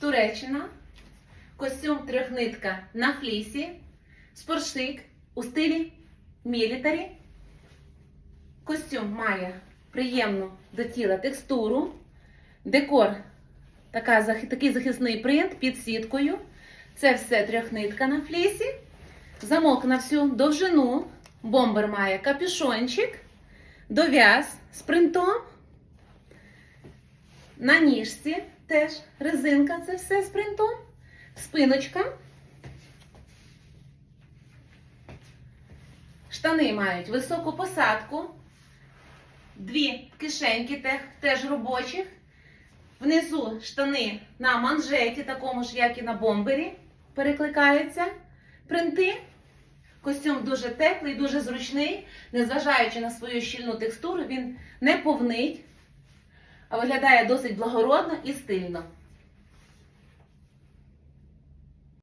Туреччина. Костюм трьохнитка на флісі. Спортшик у стилі мілітарі. Костюм має приємну до тіла текстуру. Декор така, такий захисний принт під сіткою. Це все трьохнитка на флісі. Замок на всю довжину. Бомбер має капюшончик, дов'яз з принтом. На ніжці теж резинка, це все з принтом. Спиночка. Штани мають високу посадку. Дві кишеньки теж робочих. Внизу штани на манжеті, такому ж, як і на бомбері, перекликаються. Принти. Костюм дуже теплий, дуже зручний. Незважаючи на свою щільну текстуру, він не повнить, виглядає досить благородно і стильно.